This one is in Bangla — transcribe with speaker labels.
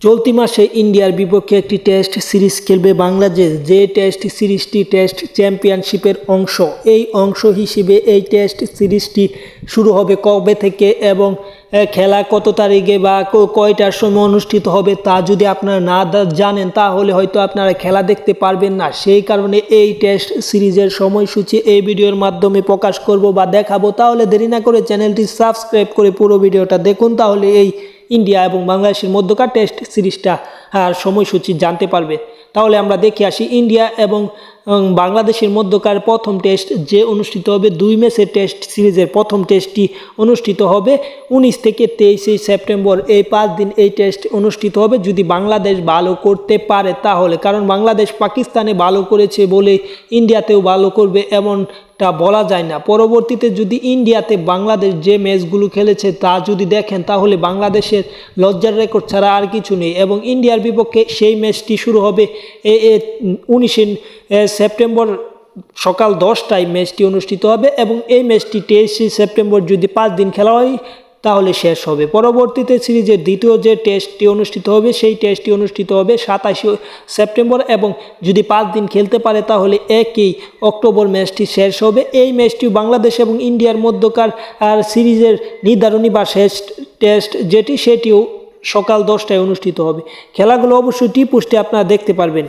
Speaker 1: চলতি মাসে ইন্ডিয়ার বিপক্ষে একটি টেস্ট সিরিজ খেলবে বাংলাদেশ। যে টেস্ট সিরিজটি টেস্ট চ্যাম্পিয়নশিপের অংশ, এই অংশ হিসেবে এই টেস্ট সিরিজটি শুরু হবে কবে থেকে এবং খেলা কত তারিখে বা কয়টার সময় অনুষ্ঠিত হবে তা যদি আপনারা না জানেন, তাহলে হয়তো আপনারা খেলা দেখতে পারবেন না। সেই কারণে এই টেস্ট সিরিজের সময়সূচি এই ভিডিওর মাধ্যমে প্রকাশ করব বা দেখাবো। তাহলে দেরি না করে চ্যানেলটি সাবস্ক্রাইব করে পুরো ভিডিওটা দেখুন। তাহলে এই ইন্ডিয়া এবং বাংলাদেশের মধ্যকার টেস্ট সিরিজটা আর সময়সূচি জানতে পারবে। তাহলে আমরা দেখে আসি ইন্ডিয়া এবং বাংলাদেশের মধ্যকার প্রথম টেস্ট যে অনুষ্ঠিত হবে। দুই ম্যাচের টেস্ট সিরিজের প্রথম টেস্টটি অনুষ্ঠিত হবে উনিশ থেকে তেইশে সেপ্টেম্বর। এই পাঁচ দিন এই টেস্ট অনুষ্ঠিত হবে। যদি বাংলাদেশ ভালো করতে পারে তাহলে, কারণ বাংলাদেশ পাকিস্তানে ভালো করেছে বলে ইন্ডিয়াতেও ভালো করবে এমনটা বলা যায় না। পরবর্তীতে যদি ইন্ডিয়াতে বাংলাদেশ যে ম্যাচগুলো খেলেছে তা যদি দেখেন, তাহলে বাংলাদেশের লজ্জার রেকর্ড ছাড়া আর কিছু নেই এবং ইন্ডিয়ার বিপক্ষে সেই ম্যাচটি শুরু হবে এ উনিশে সেপ্টেম্বর সকাল দশটায়। ম্যাচটি অনুষ্ঠিত হবে এবং এই ম্যাচটি তেইশে সেপ্টেম্বর যদি পাঁচ দিন খেলা হয় তাহলে শেষ হবে। পরবর্তীতে সিরিজের দ্বিতীয় যে টেস্টটি অনুষ্ঠিত হবে, সেই টেস্টটি অনুষ্ঠিত হবে সাতাশে সেপ্টেম্বর এবং যদি পাঁচ দিন খেলতে পারে তাহলে একই অক্টোবর ম্যাচটি শেষ হবে। এই ম্যাচটি বাংলাদেশ এবং ইন্ডিয়ার মধ্যকার আর সিরিজের নির্ধারণী বা শেষ টেস্ট যেটি, সেটিও সকাল দশটায় অনুষ্ঠিত হবে। খেলাগুলো অবশ্যই টি পোস্টে আপনারা দেখতে পারবেন।